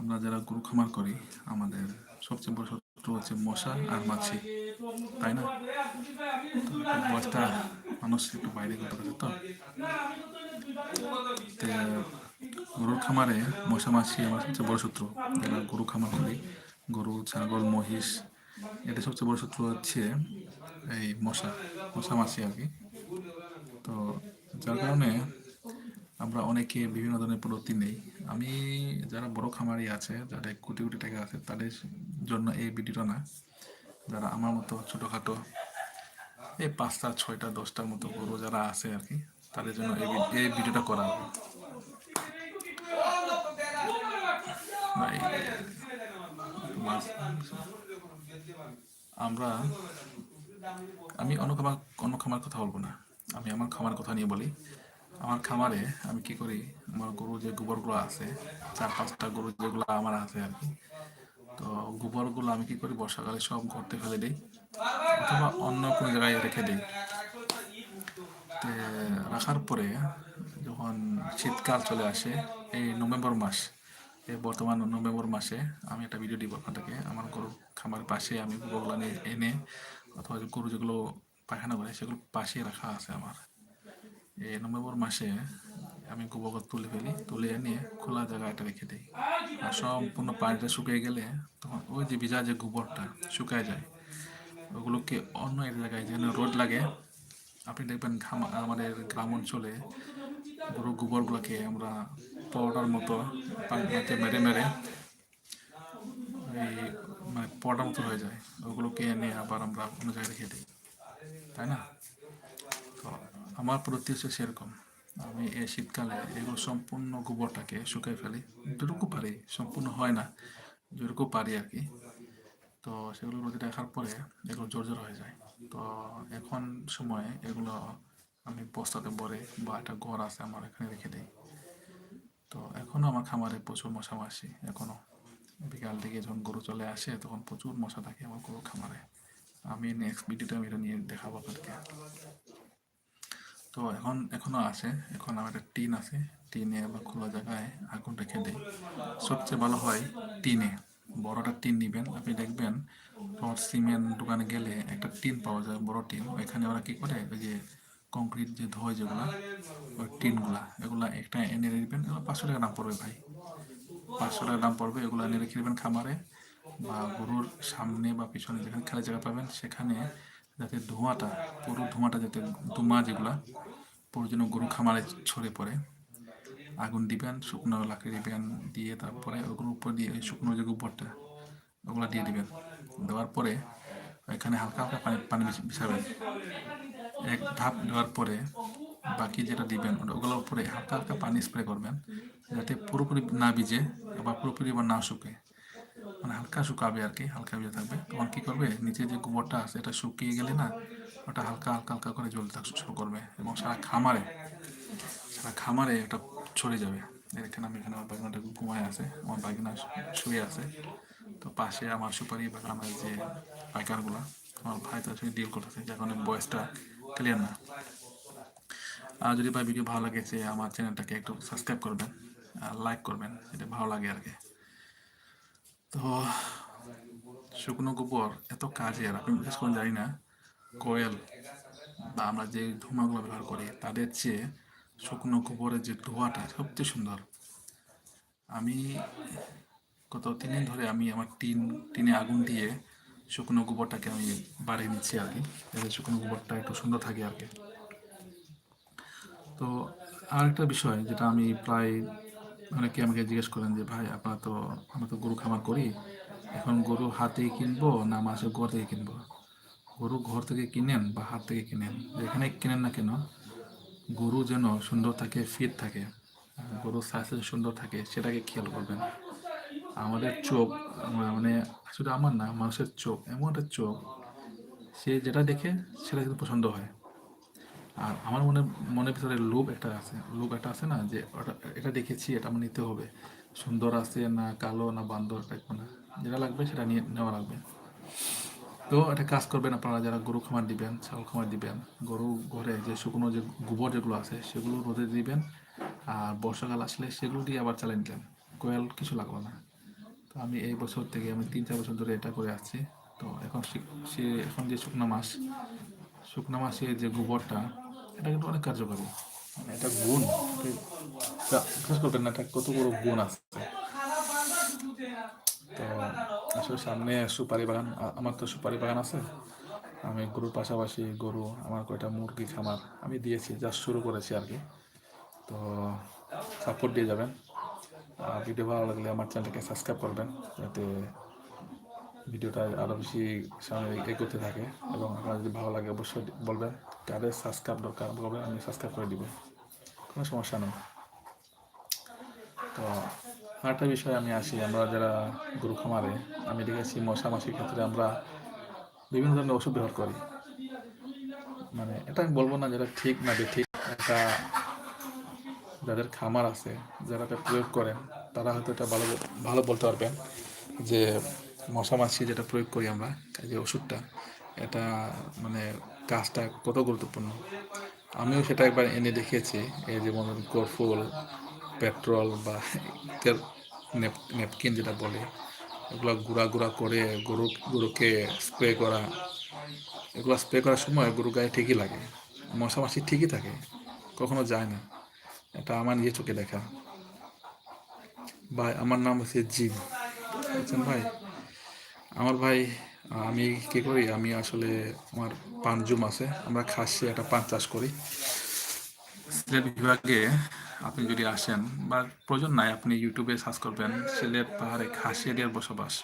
আমরা যারা গরু খামার করি, আমাদের সবচেয়ে বড় শত্রু হচ্ছে মশা আর মাছি, তাই না? বয়সটা মানুষ একটু বাইরে করতে পারে তো। গরুর খামারে মশা, মাছি আমার সবচেয়ে বড় শত্রু। যারা গরু খামার করি, গরু, ছাগল, মহিষ এটা সবচেয়ে বড় শত্রু হচ্ছে এই মশা মশা, মাছি আর কি। তো যার কারণে আমরা অনেকে বিভিন্ন ধরনের প্রযুক্তি নেই। আমি যারা বড় খামারি আছে, যাদের কোটি কোটি টাকা আছে, তাদের জন্য এই ভিডিওটা না। যারা আমার মতো ছোটোখাটো এই পাঁচটা, ছয়টা, দশটার মতো গরু যারা আছে আর কি, তাদের জন্য এই এই ভিডিওটা করা আমরা, আমি অন্য খামার অন্য খামার কথা বলব না। আমি আমার খামার কথা নিয়ে বলি। আমার খামারে আমি কি করি? আমার গরু যে গোবরগুলো আছে, চার পাঁচটা গরু যেগুলো আমার আছে আর কি, তো গোবরগুলো আমি কি করি? বর্ষাকালে সব ঘরতে ফেলে দিই অথবা অন্য কোনো জায়গায় রেখে দিই। রাখার পরে যখন শীতকাল চলে আসে, এই নভেম্বর মাস, এই বর্তমান নভেম্বর মাসে আমি একটা ভিডিও দিব আপনাদেরকে আমার গরুর খামার পাশে আমি গোবরগুলো এনে অথবা গরু যেগুলো পায়খানা করে, সেগুলো পাশে রাখা আছে আমার। এই নভেম্বর মাসে আমি গোবর তুলে ফেলি, তুলে এনে খোলা জায়গায় একটা রেখে দিই। আর সম্পূর্ণ পানিটা শুকিয়ে গেলে তখন ওই যে ভিজা যে গোবরটা শুকায় যায়, ওগুলোকে অন্য এক জায়গায় যেন রোদ লাগে। আপনি দেখবেন ঘাম, আমাদের গ্রাম অঞ্চলে গরু গোবরগুলোকে আমরা পাউডার মতো পানিতে মেরে মেরে এই মানে পাউডার মতো হয়ে যায়। ওগুলোকে এনে আবার আমরা অন্য জায়গায় রেখে দিই। তাই না? আমার প্রতি হচ্ছে সেরকম। আমি এই শীতকালে এগুলো সম্পূর্ণ গোবরটাকে শুকিয়ে ফেলি। যেটুকু পারি, সম্পূর্ণ হয় না, যেটুকু পারি আর কি। তো সেগুলো রোদে রাখার পরে এগুলো জোর জোর হয়ে যায়। তো এখন সময়ে এগুলো আমি বস্তাতে ভরে বা একটা ঘর আছে আমার এখানে রেখে দিই। তো এখনও আমার খামারে প্রচুর মশা মাসি এখনও বিকাল দিকে যখন গরু চলে আসে তখন প্রচুর মশা থাকে আমার গরু খামারে। আমি নেক্সট ভিডিওতে আমি এটা নিয়ে দেখাবো আপনাদেরকে। তো এখন, এখনও আছে। এখন আমার একটা টিন আছে। টিনে বা খোলা জায়গায় আগুন রেখে দেই সবচেয়ে ভালো হয় টিনে। বড়টা টিন নিবেন। আপনি দেখবেন তোমার সিমেন্ট দোকানে গেলে একটা টিন পাওয়া যায়, বড় টিন। ওইখানে ওরা কি করে? ওই যে কংক্রিট যে ধোয় যেগুলা, ওই টিনগুলা, এগুলা একটা এনে দিবেন এগুলো পাঁচশো টাকা দাম পড়বে ভাই। পাঁচশো টাকা দাম পড়বে। এগুলো এনে রেখে দেবেন খামারে বা গরুর সামনে বা পিছনে যেখানে খালি জায়গা পাবেন, সেখানে যাতে ধোঁয়াটা, পুরো ধোঁয়াটা যাতে ধোঁয়া যেগুলা, পুরো যেন গরু খামারে ছড়ে পড়ে। আগুন দিবেন, শুকনো লাকড়ি দিবেন, দিয়ে তারপরে ওগুলোর উপর দিয়ে ওই শুকনো যে গোবরটা, ওগুলো দিয়ে দিবেন। দেওয়ার পরে এখানে হালকা হালকা পানি পানি বিছ- বিছাবেন। এক ধাপ দেওয়ার পরে বাকি যেটা দিবেন ওগুলোর উপরে হালকা হালকা পানি স্প্রে করবেন, যাতে পুরোপুরি না ভিজে আবার পুরোপুরি আবার না শুকে। মানে হালকা শুকাবে আর কি, হালকা ভিজে থাকবে। তখন কি করবে? নিচে যে গোবরটা আছে, এটা শুকিয়ে গেলে না, ওটা হালকা হালকা হালকা করে জ্বলতে শুরু করবে এবং সারা খামারে সারা খামারে এটা ছড়ে যাবে। এখানে আমি, এখানে আমার বাগিনাটা ঘুমায় আছে, আমার বাগিনা শুয়ে আছে। তো পাশে আমার সুপারি বাগানের যে পাইকারগুলা, আমার ভাই তার সঙ্গে ডিল করতেছে, যার কারণে বয়সটা ক্লিয়ার না। আর যদি ভাই ভিডিও ভালো লাগেছে আমার চ্যানেলটাকে একটু সাবস্ক্রাইব করবেন, আর লাইক করবেন, এটা ভালো লাগে আর কি। তো শুকনো গোবর, এত কাজের আপনি বিশেষ করে জানি না, কোয়েল বা আমরা যে ধুমাগুলো ব্যবহার করি, তাদের চেয়ে শুকনো গোবরের যে ধোঁয়াটা সবচেয়ে সুন্দর। আমি গত তিন দিন ধরে আমি আমার টিন, টিনে আগুন দিয়ে শুকনো গোবরটাকে আমি বাড়িয়ে নিচ্ছি আর কি, যাতে শুকনো গোবরটা একটু সুন্দর থাকে আর কি। তো আরেকটা বিষয়, যেটা আমি প্রায় অনেকে আমাকে জিজ্ঞেস করেন যে, ভাই আপনারা তো, আমরা তো গরু খামার করি। এখন গরু হাতে কিনবো না মাসের ঘর থেকে কিনবো? গরু ঘর থেকে কিনেন বা হাত থেকে কিনেন? যেখানে কিনেন না কেন, গরু যেন সুন্দর থাকে ফিট থাকে গরুর স্বাস্থ্য সুন্দর থাকে, সেটাকে খেয়াল করবেন। আমাদের চোখ মানে শুধু আমার না, মানুষের চোখ, এমন একটা চোখ, সে যেটা দেখে সেটা কিন্তু পছন্দ হয়। আর আমার মনে, মনের ভিতরে লোভ একটা আছে লোভ একটা আছে না, যে এটা দেখেছি, এটা আমার নিতে হবে। সুন্দর আছে না কালো না বান্দর টাইপ না, যেটা লাগবে সেটা নিয়ে নেওয়া লাগবে। তো একটা কাজ করবেন আপনারা, যারা গরু খামার দিবেন, ছাগল খামার দিবেন, গরু ঘরে যে শুকনো যে গোবর যেগুলো আছে, সেগুলো রোদে দিবেন, আর বর্ষাকাল আসলে সেগুলো দিয়ে আবার চালিয়ে নিলেন কোয়েল কিছু লাগবে না। তো আমি এই বছর থেকে আমি তিন চার বছর ধরে এটা করে আসছি। তো এখন সে এখন যে শুকনো মাস শুকনো মাসে যে গোবরটা, এটা কিন্তু অনেক কার্যকরী। মানে এটা গুণ। বিশ্বাস করবেন না, এটা কত বড় গুণ আছে। তো আসলে সামনে সুপারি বাগান আমার তো সুপারি বাগান আছে। আমি গরুর পাশাপাশি গরু, আমার কয়টা মুরগি, খামার আমি দিয়েছি, যা শুরু করেছি আর কি। তো সাপোর্ট দিয়ে যাবেন। ভিডিও ভালো লাগলে আমার চ্যানেলটাকে সাবস্ক্রাইব করবেন, যাতে ভিডিওটা আরও বেশি সামনে এগোতে থাকে এবং আপনার যদি ভালো লাগে অবশ্যই বলবেন কাদের সাবস্ক্রাইব দরকার বলবেন আমি সাবস্ক্রাইব করে দিব। কোনো সমস্যা নেই। তো আরেকটা বিষয় আমি আসি, আমরা যারা গরু খামারে, আমি দেখেছি মশা মাছির ক্ষেত্রে আমরা বিভিন্ন ধরনের ওষুধ ব্যবহার করি। মানে এটা আমি বলব না যেটা ঠিক না ঠিক এটা যাদের খামার আছে, যারা এটা প্রয়োগ করেন, তারা হয়তো এটা ভালো ভালো বলতে পারবেন যে মশা মাছি যেটা প্রয়োগ করি আমরা যে ওষুধটা, এটা মানে কাজটা কত গুরুত্বপূর্ণ? আমিও সেটা একবার এনে দেখিয়েছি, এই যেমন গরফুল পেট্রোল বা নেপকিন যেটা বলে, এগুলো গুঁড়া গুঁড়া করে গরু, গরুকে স্প্রে করা, এগুলো স্প্রে করার সময় গরু গায়ে ঠিকই লাগে, মশা মাছি ঠিকই থাকে, কখনো যায় না, এটা আমার নিজের চোখে দেখা। ভাই, আমার নাম হচ্ছে জিম ভাই? আমার ভাই, আমি কি করি? আমি আসলে আমার পান জুম আছে। আমরা খাসি একটা পান চাষ করি। সিলেট বিভাগে আপনি যদি আসেন, বা প্রয়োজন নাই, আপনি ইউটিউবে সার্চ করবেন, সিলেট পাহাড়ে খাসিয়ারিয়ার বসবাস।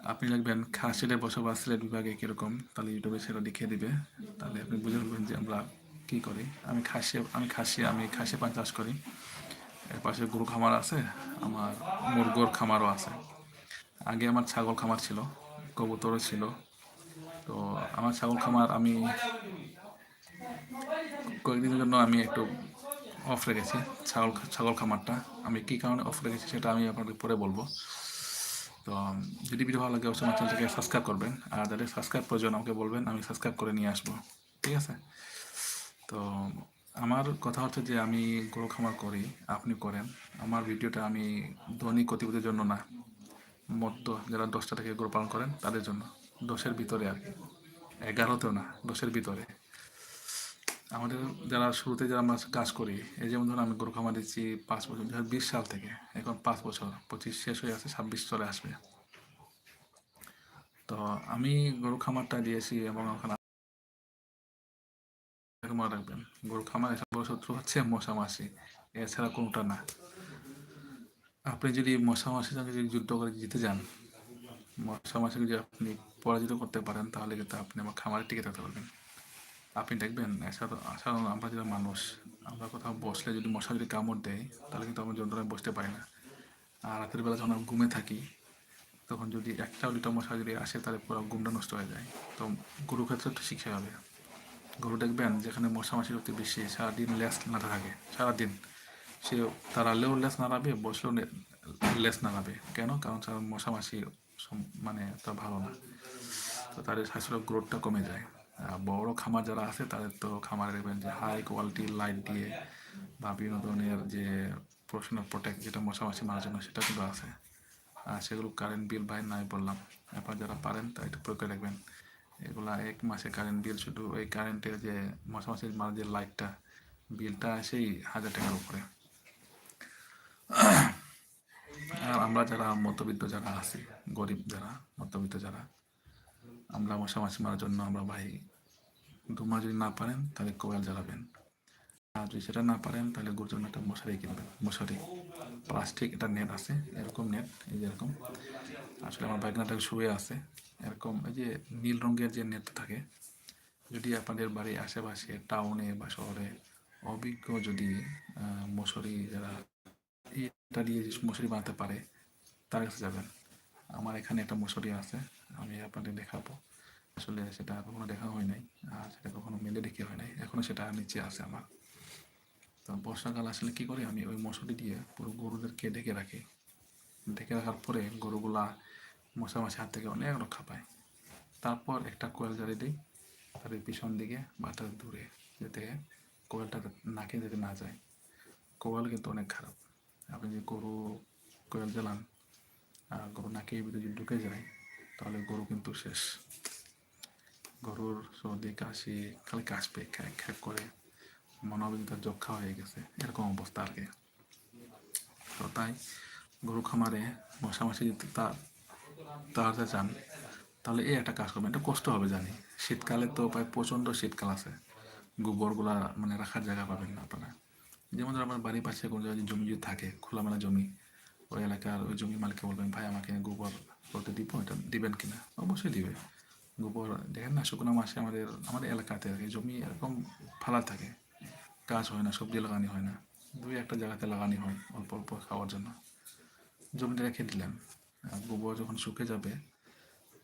আপনি লিখবেন খাসিয়ারের বসবাস সিলেট বিভাগে কীরকম? তাহলে ইউটিউবে সেটা দেখিয়ে দিবে। তাহলে আপনি বুঝে নেবেন যে আমরা কি করি। আমি খাসি আমি খাসি আমি খাসি পান চাষ করি। এর পাশে গরু খামার আছে, আমার মুরগোর খামারও আছে। আগে আমার ছাগল খামার ছিল, কবুতরও ছিল। তো আমার ছাগল খামার আমি কয়েকদিনের জন্য আমি একটু অফ রেখেছি, ছাগল ছাগল খামারটা। আমি কী কারণে অফ রেখেছি সেটা আমি আপনাদের পরে বলব। তো যদি ভিডিও ভালো লাগে, অবশ্যই আমার চ্যানেলটাকে সাবস্ক্রাইব করবেন। আর যাদের সাবস্ক্রাইব প্রয়োজন, আমাকে বলবেন, আমি সাবস্ক্রাইব করে নিয়ে আসব। ঠিক আছে? তো, আমার কথা হচ্ছে যে আমি গরু খামার করি, আপনি করেন। আমার ভিডিওটা আমি ধনী কতিপতির জন্য না। মধ্য যারা দশটা থেকে গরু পালন করেন, তাদের জন্য। দশের ভিতরে আর কি। এগারোতেও না, দশের ভিতরে। আমাদের যারা শুরুতে যারা আমরা কাজ করি, এই যেমন ধরুন আমি গরু খামার দিচ্ছি পাঁচ বছর দু বিশ সাল থেকে। এখন পাঁচ বছর, পঁচিশ শেষ হয়ে আছে ছাব্বিশ চলে আসবে। তো আমি গরু খামারটা দিয়েছি এবং ওখানে মনে রাখবেন, গরু খামার এসব বড় শত্রু হচ্ছে মশা মাছি এছাড়া কোনোটা না। আপনি যদি মশা মাছির সঙ্গে যদি যুদ্ধ করে জিতে যান, মশা মাছিকে যদি আপনি পরাজিত করতে পারেন, তাহলে কিন্তু আপনি আমার খামারে টিকে থাকতে পারবেন। আপনি দেখবেন সাধারণ আমরা যারা মানুষ, আমরা কোথাও বসলে যদি মশা যদি কামড় দেয়, তাহলে কিন্তু আমরা যন্ত্রণায় বসতে পারি না। আর রাতের বেলা যখন আমরা ঘুমে থাকি, তখন যদি একটা দুটো মশা যদি আসে, তাহলে পুরো ঘুমটা নষ্ট হয়ে যায়। তো গরু ক্ষেত্রে একটু শিখে হবে। গরু দেখবেন যেখানে মশা মাছির অতি বেশি, সারাদিন লেস না থাকে, সারাদিন। সে তাড়ালেও লেস নাড়াবে, বসলেও লেস নাড়াবে। কেন? কারণ সারা মশা মাছি সম- মানে তো ভালো না। তো তাদের স্বাস্থ্যের গ্রোথটা কমে যায়। বড় খামার যারা আছে, তাদের তো খামারে দেখবেন যে হাই কোয়ালিটির লাইট দিয়ে বা বিভিন্ন ধরনের যে প্রফেশনাল প্রোটেক্ট যেটা মশা মাছি মারার জন্য, সেটা কিন্তু আছে। আর সেগুলো কারেন্ট বিল ভাই নাই বললাম। এরপর যারা পারেন, তা একটু প্রয়োগ করে রাখবেন এগুলা এক মাসে কারেন্ট বিল শুধু ওই কারেন্টের যে মশা মাছির মারার যে লাইটটা বিলটা আসেই হাজার টাকার উপরে। আর আমরা যারা মধ্যবিত্ত যারা আছি, গরিব যারা, মধ্যবিত্ত যারা, আমরা মশা মাছি মারার জন্য আমরা ভাই। দু মাস যদি না পারেন, তাহলে কোয়েল জ্বালাবেন। আর যদি সেটা না পারেন, তাহলে গরুর জন্য একটা মশারি কিনবেন। মশারি, প্লাস্টিক, এটা নেট আছে, এরকম নেট, এই যে এরকম। আসলে আমার বাইকনাটা শুয়ে আছে, এরকম এই যে নীল রঙের যে নেট থাকে, যদি আপনাদের বাড়ির আশেপাশে টাউনে বা শহরে অভিজ্ঞ যদি মশারি যারা এটা দিয়ে মশারি বানাতে পারে, তার কাছে যাবেন। আমার এখানে একটা মশারি আছে, আমি আপনাদের দেখাবো। আসলে সেটা কখনো দেখা হয় নাই, আর সেটা কখনো মেলে দেখে হয় নাই, এখনও সেটা নিচে আছে আমার। তো বর্ষাকাল আসলে কি করি, আমি ওই মশারি দিয়ে পুরো গরুদেরকে ঢেকে রাখি। ঢেকে রাখার পরে গরুগুলা মশা মাছি হাত থেকে অনেক রক্ষা পায়। তারপর একটা কোয়েল জ্বালিয়ে দিই, তাদের পিছন দিকে বা দূরে, যাতে কোয়েলটা নাকে যাতে না যায়। কোয়েল কিন্তু অনেক খারাপ। আপনি যে গরু কোয়েল জ্বালান আর গরু নাকের ভিতরে যদি ঢুকে যায়, তাহলে গরু কিন্তু শেষ। গরুর সর্দি, কাশি খালি কাশবে, খ্যাক খ্যাক করে, মনে তার যক্ষা হয়ে গেছে, এরকম অবস্থা আর কি। তো তাই গরু খামারে মশামাছি যদি তা তাড়াতে চান, তাহলে এই একটা কাজ করবেন, এটা কষ্ট হবে জানি। শীতকালে তো প্রায় প্রচণ্ড শীতকাল আছে, গোবরগুলা মানে রাখার জায়গা পাবেন না আপনারা। যেমন ধর আমার বাড়ির পাশে কোনো জায়গায় জমি যদি থাকে, খোলামেলা জমি, ওই এলাকার ওই জমি মালিককে বলবেন, ভাই, আমাকে গোবর করতে দিব, এটা দিবেন কিনা? অবশ্যই দিবে। গোবর, দেখেন না, শুকনো মাসে আমাদের আমাদের এলাকাতে আর কি জমি এরকম ফালা থাকে, গাছ হয় না, সবজি লাগানি হয় না, দুই একটা জায়গাতে লাগানি হয় অল্প অল্প খাওয়ার জন্য। জমিটা রেখে আর গোবর যখন শুকে যাবে,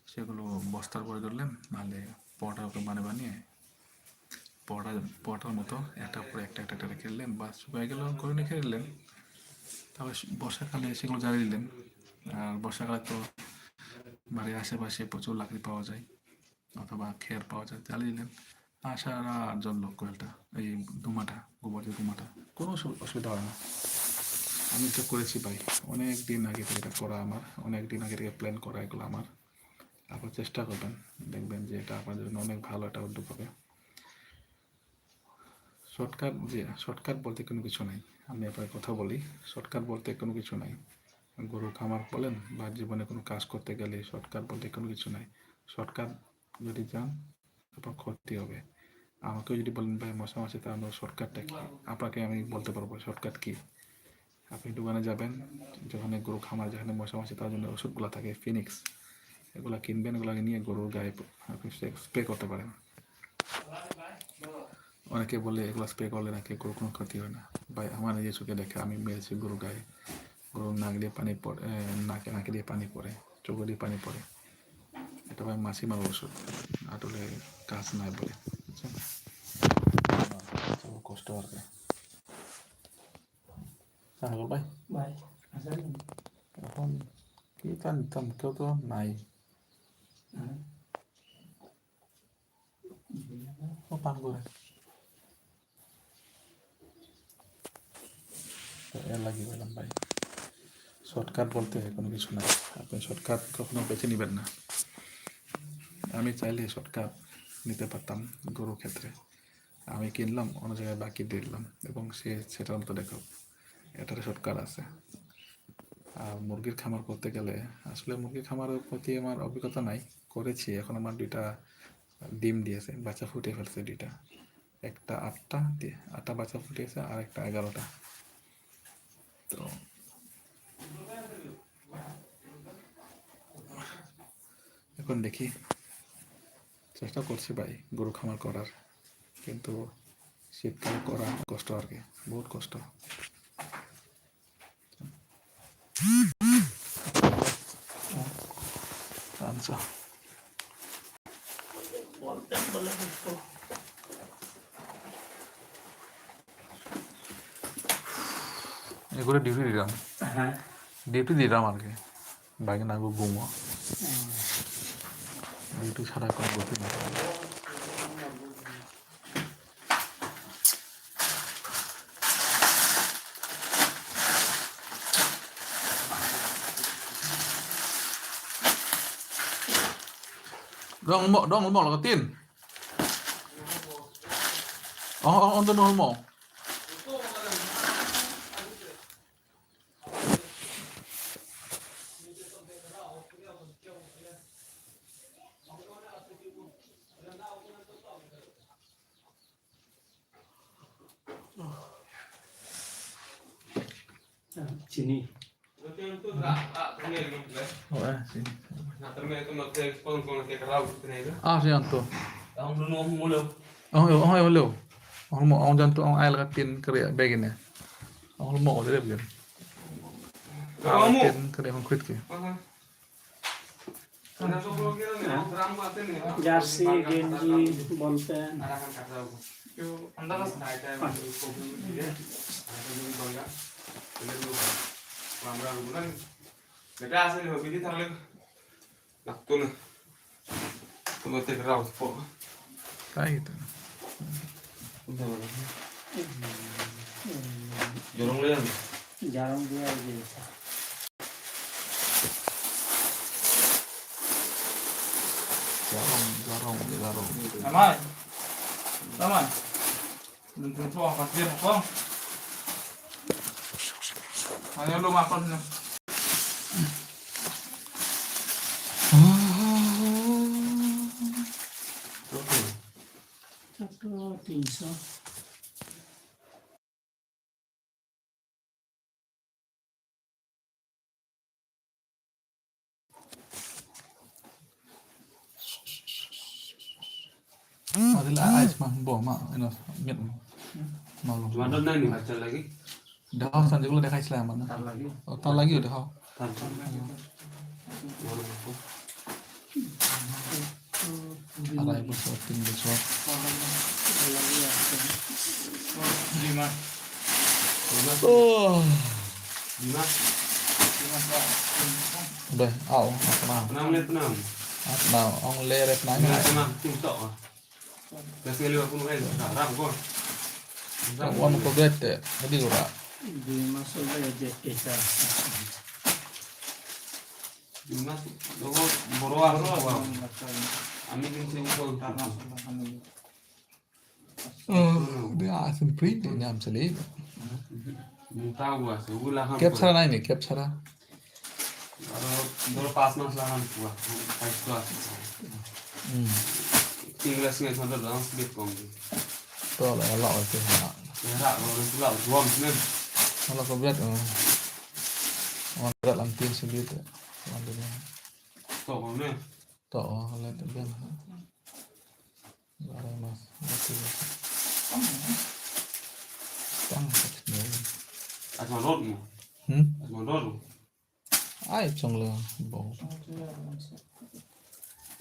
সেগুলো বস্তার পরে ধরলেন, নাহলে পটা ওকে মানে বানিয়ে পটা পটার মতো একটা পরে একটা একটা একটা রেখে দিলেন বা শুকিয়ে গেল করে রেখে দিলেন তারপরে বর্ষাকালে সেগুলো জ্বালিয়ে দিলেন। আর বর্ষাকালে তো বাড়ির আশেপাশে প্রচুর লাকড়ি পাওয়া যায়, অথবা খের পাওয়া যায়, জ্বালিয়ে দিলেন। আর সারা জ্বললো কোয়েলটা, এই দুমাটা গোবর যে দুমাটা। কোনো অসু- অসুবিধা হয় না। আমি তো করেছি ভাই, অনেক দিন আগে থেকে এটা করা আমার, অনেক দিন আগে থেকে প্ল্যান করা এগুলো আমার। আপনার চেষ্টা করবেন, দেখবেন যে এটা আপনাদের জন্য অনেক ভালো একটা উদ্যোগ হবে। শর্টকাট যে শর্টকাট বলতে কোনো কিছু নাই। আমি আপনার কথা বলি, শর্টকাট বলতে কোনো কিছু নাই। গরু খামার বলেন বা জীবনে কোনো কাজ করতে গেলে শর্টকাট বলতে কোনো কিছু নাই। শর্টকাট যদি যান, আপনার ক্ষতি হবে। আমাকেও যদি বলেন, ভাই, মশা মাসে তার শর্টকাটটা কী? আপনাকে আমি বলতে পারব, শর্টকাট কী? আপনি দোকানে যাবেন, যেখানে গরু খামার, যেখানে মশা মাসে তার জন্য ওষুধগুলো থাকে, ফিনিক্স, এগুলো কিনবেন এগুলাকে নিয়ে গরুর গায়ে আপনি স্প্রে করতে পারেন। অনেকে বলে এগুলো স্প্রে করলে নাকি গরুর কোনো ক্ষতি হয় না। ভাই আমার নিজের চোখে দেখে আমি মেরেছি গরু গায়ে। গরুর নাক দিয়ে পানি পড়ে নাকে নাকে দিয়ে পানি পড়ে চোখে দিয়ে পানি পড়ে। এটা ভাই মাসি মার ওষুধ। আসলে কাজ নাই বলে কষ্ট হ্যাঁ ভাই? ভাই এখন কি তা নিতাম কেউ তো নাই। ও পান করে এর লাগিয়ে বললাম ভাই। শর্টকাট বলতে কোনো কিছু না। আপনি শর্টকাট কখনো বেছে নেবেন না। আমি চাইলে শর্টকাট নিতে পারতাম গরুর ক্ষেত্রে। আমি কিনলাম, অন্য জায়গায় বাকি দিলাম এবং সে সেটার মতো দেখো এটার শর্টকাট আছে। আর মুরগির খামার করতে গেলে, আসলে মুরগির খামারের প্রতি আমার অভিজ্ঞতা নাই, করেছি। এখন আমার দুইটা ডিম দিয়েছে, বাচ্চা ফুটিয়ে ফেলছে দুইটা। একটা আটটা আটটা বাচ্চা ফুটিয়েছে আর একটা এগারোটা। তো এখন দেখি। চেষ্টা করছি ভাই, গরু খামার করার। কিন্তু শীতকালে করা কষ্ট আর কি, বহুত কষ্ট। একটু দিলাম আর কি বাকি নাগো itu cara সারাক্ষণ গতি না dong mo dong mo lo tin oh oh dong mau ông hiểu liệu. Ông mộ, ông dân tụ, ông ai là cái tiền cái địa bê này. Ông mộ đấy đẹp kìa. Ông mộ? Tiền cái địa không khuyết kìa. Jersey গেঞ্জি বলতে এটা আসলে হবে কি তাহলে লাগতো না Тому ти грав в поле. Та і так. Добре. Yorumlayalım mı? Yarın bir yer gelirse. Yarın, yarın, yarın. Tamam. Tamam. Dentro, a partir de Juan. Mañana lo más fácil. nyet. Mau lu mana nih lagi? Dah kau sanjung lu dah mana? Tahun lagi. Oh lagi udah kau tar ibu shopping besok Lima. Oh. Lima. Udah, au, aku mau 6 menit 6 mau, One kogete, hadi ora. Dimasuk aja kita. Dimas, logo boroa boroa. Ami kinse uko utarna. Be asin print ne am sale. Muta hua se ula ham. Kep sara nahi kep sara. और दो पास मास लाना हुआ five class hmm Tiga belas sungai tuan dalam sebelum kong. Tuh lah, kalau itu nak. Nak, kalau itu nak suam sebelum. Kalau kau berat, orang berat lampir sebelum tu. Orang tu dia. Tok mana? Tok, kalau tu dia. Barang mas, betul. Tang, tang. Asma rot mu? Hmm? Asma rot mu? Ai, cong lah, bố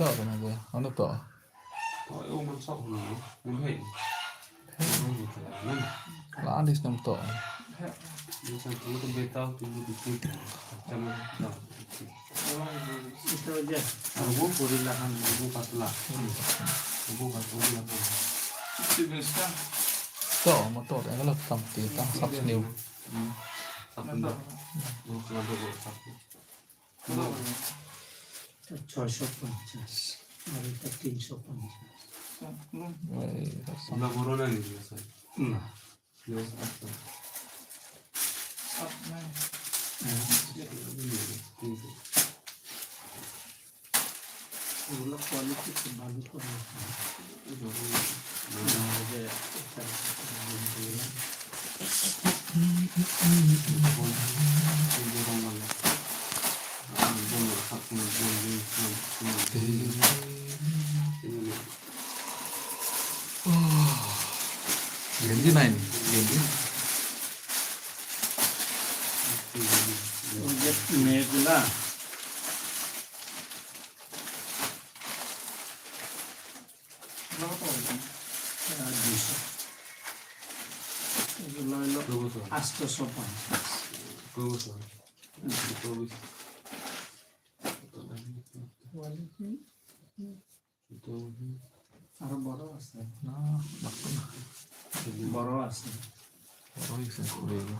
tợ cái này kìa, không được tợ 떠오르나 뭐야? 안 없다. 어, 이거만 써보나? 뭔해? 라 안디스 đi 떠. 인상 그것도 메타 두고 두고 잠깐만. itu aja aku burilahan ibu patula ibu patula itu bisa to mà to đấy là tầm tí tăng sắp nhiều sắp nhiều sắp nhiều ছয়শো পঞ্চাশ আর এটা তিনশো পঞ্চাশ Vậy là xong. Sebelah corona ni biasa. না Biasa apa? ওগুলো quality খুব ভালো করে যে ওই যে মেয়েগুলা আটশোশো পঞ্চাশ কোয়ালিটি আরো বড় আছে Nah, makan. বড় আছে Baru bisa kuliah.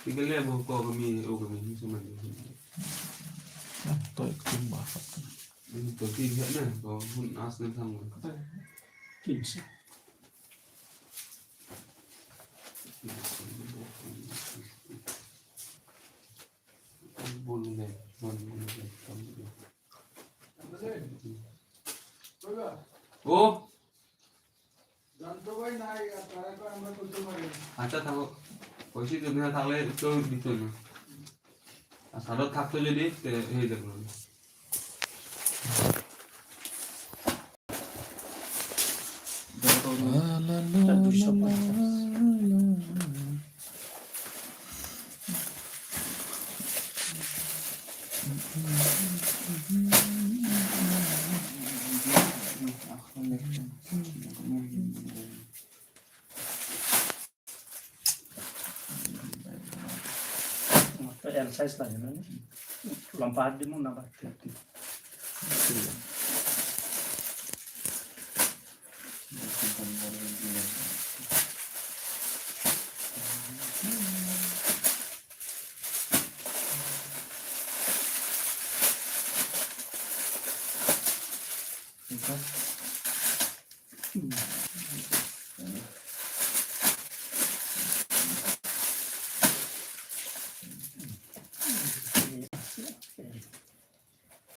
Tinggalnya mau kau kami, oh kami ni sama ni. Nah, tuh itu bahasa. Ini tu tiga ni, kau pun asal sama. তিনশো Bolu যদি না থাকলে কেউ দিত না। আর থাকতো যদি তে হয়ে যাবে এল সাইজ লাগে না লম্বা হাত দিব না বাড়তে